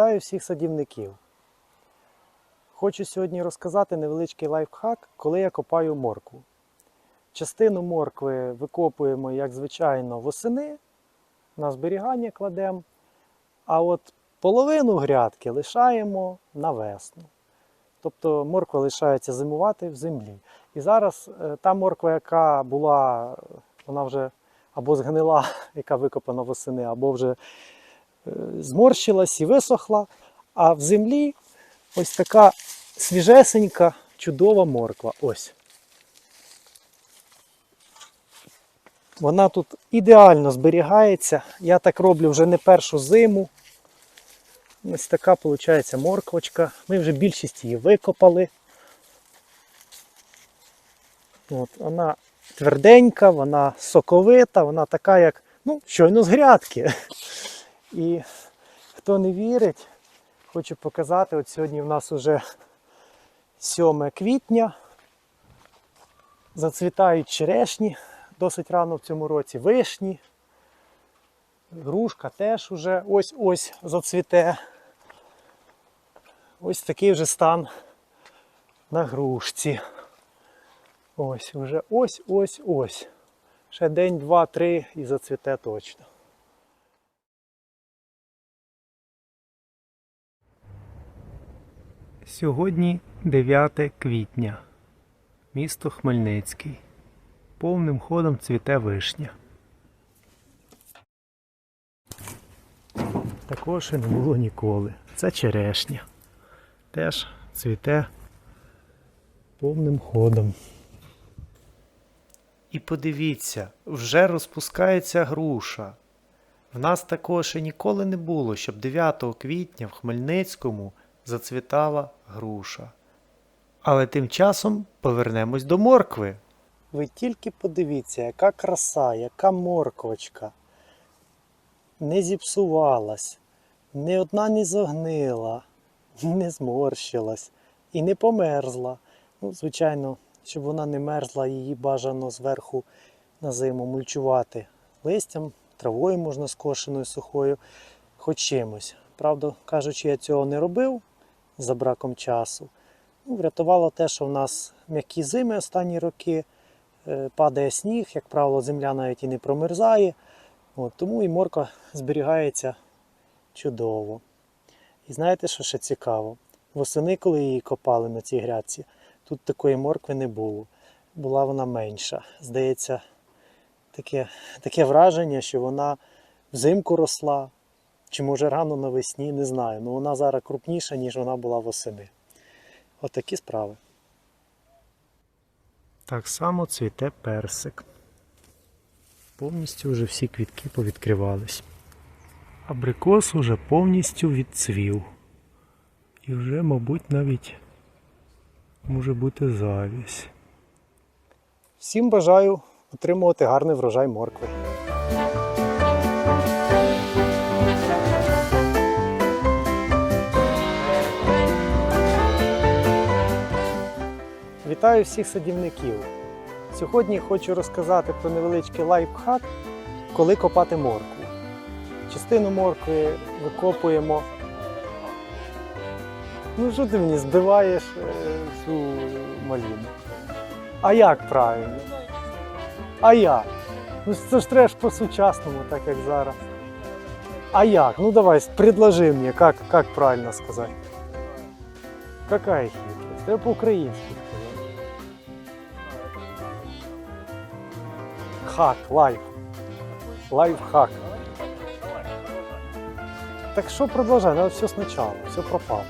Вітаю всіх садівників. Хочу сьогодні розказати невеличкий лайфхак, коли я копаю моркву. Частину моркви викопуємо, як звичайно, восени, на зберігання кладемо, а от половину грядки лишаємо на весну. Тобто морква лишається зимувати в землі. І зараз е, та морква, яка була, вона вже або згнила, яка викопана восени, або вже зморщилась і висохла. А в землі ось така свіжесенька, чудова морква. Ось. Вона тут ідеально зберігається. Я так роблю вже не першу зиму. Ось така виходить морквочка. Ми вже більшість її викопали. От, вона тверденька, вона соковита, вона така, як ну, щойно з грядки. І хто не вірить, хочу показати, от сьогодні в нас вже 7 квітня. Зацвітають черешні досить рано в цьому році, вишні. Грушка теж уже ось-ось зацвіте. Ось такий вже стан на грушці. Ось, вже ось-ось-ось. Ще день, два, три і зацвіте точно. Сьогодні 9 квітня. Місто Хмельницький. Повним ходом цвіте вишня. Такого ще не було ніколи. Це черешня. Теж цвіте повним ходом. І подивіться, вже розпускається груша. В нас такого ще ніколи не було, щоб 9 квітня в Хмельницькому зацвітала груша. Але тим часом повернемось до моркви. Ви тільки подивіться, яка краса, яка морквочка. Не зіпсувалась, ні одна не зогнила, не зморщилась і не померзла. Ну, звичайно, щоб вона не мерзла, її бажано зверху на зиму мульчувати листям, травою можна скошеною сухою, хоч чимось. Правда, кажучи, я цього не робив за браком часу. Ну, врятувало те, що в нас м'які зими останні роки, е, падає сніг, як правило, земля навіть і не промерзає. От, тому і морква зберігається чудово. І знаєте, що ще цікаво? Восени, коли її копали на цій грядці, тут такої моркви не було. Була вона менша. Здається, таке, таке враження, що вона взимку росла, чи може рано навесні, не знаю. Ну вона зараз крупніша, ніж вона була восени. Отакі справи. Так само цвіте персик. Повністю вже всі квітки повідкривались. Абрикос уже повністю відцвів. І вже, мабуть, навіть може бути завість. Всім бажаю отримувати гарний врожай моркви. Вітаю всіх садівників. Сьогодні хочу розказати про невеличкий лайфхак, коли копати моркву. Частину моркви викопуємо. Ну що ти мені збиваєш е, цю маліну? А як правильно? А як? Ну це ж треба по-сучасному, так як зараз. А як? Ну давай, предложи мені, як, як правильно сказати. Какая хитрость? Треба по-українськи Хак, лайф. Лайфхак. Так що продовжай, надо все спочатку, все пропало.